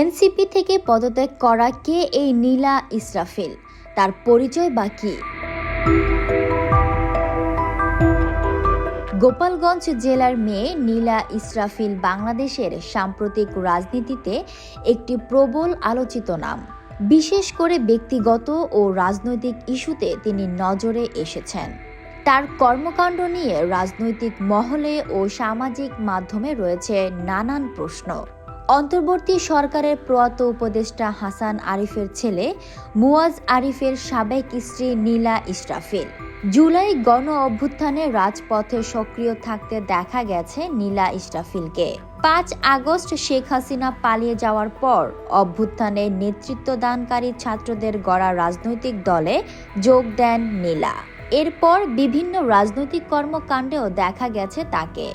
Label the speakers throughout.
Speaker 1: NCP থেকে পদত্যাগ করা কে এই নীলা ইসরাফিল? তার পরিচয় বা কী? গোপালগঞ্জ জেলার মেয়ে নীলা ইসরাফিল বাংলাদেশের সাম্প্রতিক রাজনীতিতে একটি প্রবল আলোচিত নাম। বিশেষ করে ব্যক্তিগত ও রাজনৈতিক ইস্যুতে তিনি নজরে এসেছেন। তার কর্মকাণ্ড নিয়ে রাজনৈতিক মহলে ও সামাজিক মাধ্যমে রয়েছে নানান প্রশ্ন। অন্তর্বর্তী সরকারের প্রয়াত উপদেষ্টা হাসান আরিফের ছেলে মুয়াজ আরিফের সাবেক স্ত্রী নীলা ইসরাফিল জুলাই গণ অভ্যুত্থানে রাজপথে সক্রিয় থাকতে দেখা গেছে নীলা ইসরাফিলকে পাঁচ আগস্ট শেখ হাসিনা পালিয়ে যাওয়ার পর অভ্যুত্থানে নেতৃত্বদানকারী ছাত্রদের গড়া রাজনৈতিক দলে যোগ দেন নীলা। এরপর বিভিন্ন রাজনৈতিক কর্মকাণ্ডেও দেখা গেছে তাকে।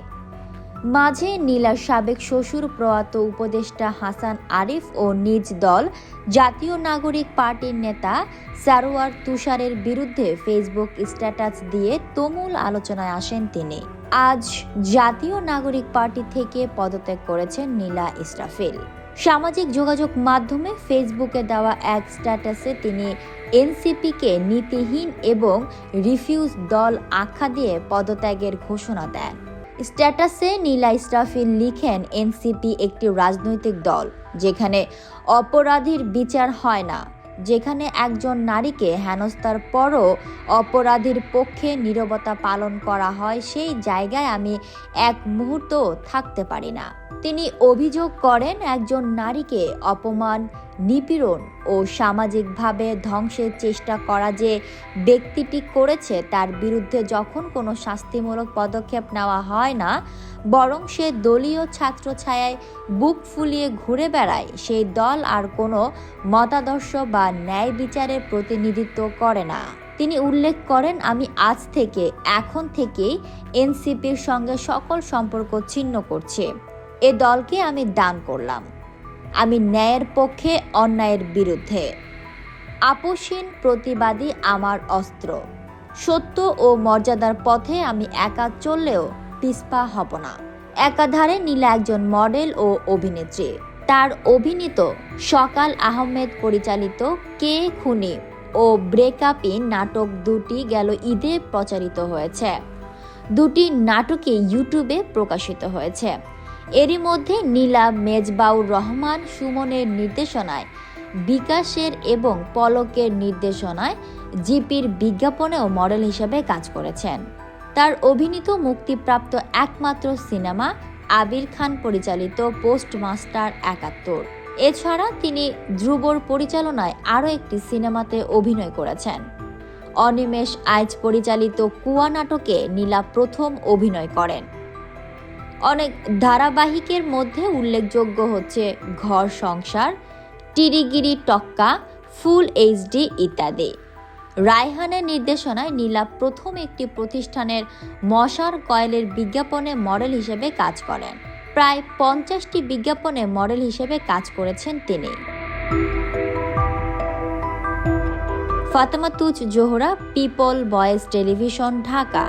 Speaker 1: মাঝে নীলার সাবেক শ্বশুর প্রয়াত উপদেষ্টা হাসান আরিফ ও নিজ দল জাতীয় নাগরিক পার্টির নেতা সারোয়ার তুষারের বিরুদ্ধে ফেসবুক স্ট্যাটাস দিয়ে তুমুল আলোচনায় আসেন তিনি। আজ জাতীয় নাগরিক পার্টি থেকে পদত্যাগ করেছেন নীলা ইসরাফিল। সামাজিক যোগাযোগ মাধ্যমে ফেসবুকে দেওয়া এক স্ট্যাটাসে তিনি এনসিপিকে নীতিহীন এবং রিফিউজ দল আখ্যা দিয়ে পদত্যাগের ঘোষণা দেন। স্ট্যাটাসে নীলা ইসরাফিল লিখেন, এনসিপি একটি রাজনৈতিক দল, যেখানে অপরাধীর বিচার হয় না, যেখানে একজন নারীকে হেনস্থার পরও অপরাধীর পক্ষে নীরবতা পালন করা হয়, সেই জায়গায় আমি এক মুহূর্ত থাকতে পারি না। তিনি অভিযোগ করেন, একজন নারীকে অপমান নিপীড়ন ও সামাজিকভাবে ধ্বংসের চেষ্টা করা যে ব্যক্তিটি করেছে, তার বিরুদ্ধে যখন কোনো শাস্তিমূলক পদক্ষেপ নেওয়া হয় না, বরং সে দলীয় ছাত্র ছাত্রছায়ায় বুক ফুলিয়ে ঘুরে বেড়ায়, সেই দল আর কোনো মতাদর্শ বা ন্যায় বিচারের প্রতিনিধিত্ব করে না। তিনি উল্লেখ করেন, আমি আজ থেকে, এখন থেকেই এনসিপির সঙ্গে সকল সম্পর্ক ছিন্ন করছি। এ দলকে আমি দান করলাম। আমি ন্যায়ের পক্ষে, অন্যায়ের বিরুদ্ধে। আপোষহীন প্রতিবাদী আমার অস্ত্র। সত্য ও মর্যাদার পথে আমি একা চললেও পিস্পা হব না। একাধারে নীলা একজন মডেল ও অভিনেত্রী। তার অভিনীত সকাল আহমেদ পরিচালিত কে খুনি ও ব্রেকআপ ইন নাটক দুটি গেল ঈদে প্রচারিত হয়েছে। দুটি নাটকে ইউটিউবে প্রকাশিত হয়েছে। এরই মধ্যে নীলা মেজবাউর রহমান সুমনের নির্দেশনায়, বিকাশের এবং পলকের নির্দেশনায় জিপির বিজ্ঞাপনেও মডেল হিসেবে কাজ করেছেন। তার অভিনীত মুক্তিপ্রাপ্ত একমাত্র সিনেমা আবির খান পরিচালিত পোস্টমাস্টার একাত্তর। এছাড়া তিনি ধ্রুবর পরিচালনায় আরও একটি সিনেমাতে অভিনয় করেছেন। অনিমেষ আইচ পরিচালিত কুয়া নাটকে নীলা প্রথম অভিনয় করেন। অনেক ধারাবাহিকের মধ্যে উল্লেখযোগ্য হচ্ছে ঘর সংসার, টিরিগিরি টক্কা, ফুল এইচডি ইত্যাদি। রায়হানের নির্দেশনায় নীলা প্রথম একটি প্রতিষ্ঠানের মশার কয়েলের বিজ্ঞাপনে মডেল হিসেবে কাজ করেন। প্রায় পঞ্চাশটি বিজ্ঞাপনে মডেল হিসেবে কাজ করেছেন তিনি। Fatema Tuz Zohra, people voice television, Dhaka.